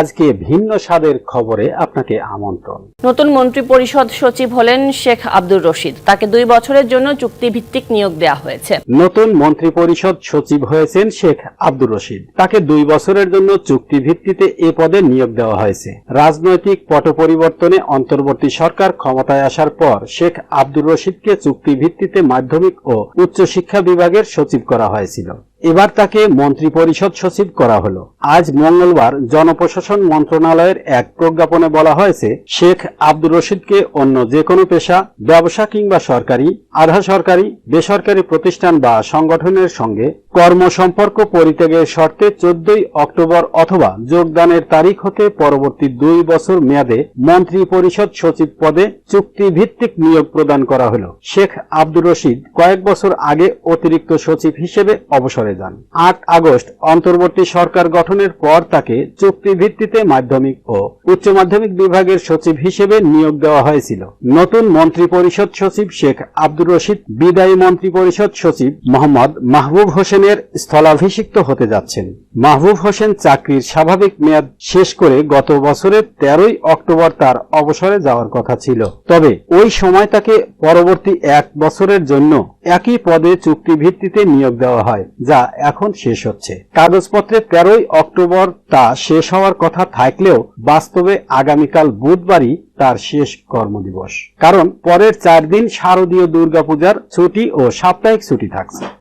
আজকে ভিন্ন স্বাদের খবরে আপনাকে আমন্ত্রণ। নতুন মন্ত্রী পরিষদ সচিব হলেন শেখ আব্দুর রশিদ। তাকে দুই বছরের জন্য চুক্তিভিত্তিক নিয়োগ দেওয়া হয়েছে। নতুন মন্ত্রী পরিষদ সচিব হয়েছেন শেখ আব্দুর রশিদ। তাকে দুই বছরের জন্য চুক্তি ভিত্তিতে এ পদে নিয়োগ দেওয়া হয়েছে। রাজনৈতিক পট পরিবর্তনে অন্তর্বর্তী সরকার ক্ষমতায় আসার পর শেখ আব্দুর রশিদকে চুক্তি ভিত্তিতে মাধ্যমিক ও উচ্চশিক্ষা বিভাগের সচিব করা হয়েছিল। এবার তাকে মন্ত্রী পরিষদ সচিব করা হলো। আজ মঙ্গলবার জনপ্রশাসন মন্ত্রণালয়ের এক প্রজ্ঞাপনে বলা হয়েছে, শেখ আব্দুর রশিদকে অন্য যে কোনো পেশা, ব্যবসা কিংবা সরকারি, আধা সরকারি, বেসরকারি প্রতিষ্ঠান বা সংগঠনের সঙ্গে কর্মসম্পর্ক পরিত্যাগের শর্তে চোদ্দই অক্টোবর অথবা যোগদানের তারিখ হতে পরবর্তী দুই বছর মেয়াদে মন্ত্রী পরিষদ সচিব পদে চুক্তি ভিত্তিক নিয়োগ প্রদান করা হলো। শেখ আব্দুর রশিদ কয়েক বছর আগে অতিরিক্ত সচিব হিসেবে অবসরে যান। আট আগস্ট অন্তর্বর্তী সরকার গঠনের পর তাকে চুক্তি ভিত্তিতে মাধ্যমিক ও উচ্চ মাধ্যমিক বিভাগের সচিব হিসেবে নিয়োগ দেওয়া হয়েছিল। নতুন মন্ত্রী পরিষদ সচিব শেখ আব্দুর রশিদ, বিদায়ী মন্ত্রী পরিষদ সচিব মোহাম্মদ মাহবুব হোসেনের স্থলাভিষিক্ত হতে যাচ্ছেন। মাহবুব হোসেন চাকরির স্বাভাবিক মেয়াদ শেষ করে গত বছরের তেরোই অক্টোবর তার অবসরে যাওয়ার কথা ছিল। তবে ওই সময় তাকে পরবর্তী এক বছরের জন্য একই পদে চুক্তি ভিত্তিতে নিয়োগ দেওয়া হয়, যা এখন শেষ হচ্ছে। কাগজপত্রে তেরোই অক্টোবর তা শেষ হওয়ার কথা থাকলেও বাস্তবে আগামীকাল বুধবারই তার শেষ কর্মদিবস। কারণ পরের চার দিন শারদীয় দুর্গাপূজার ছুটি ও সাপ্তাহিক ছুটি থাকছে।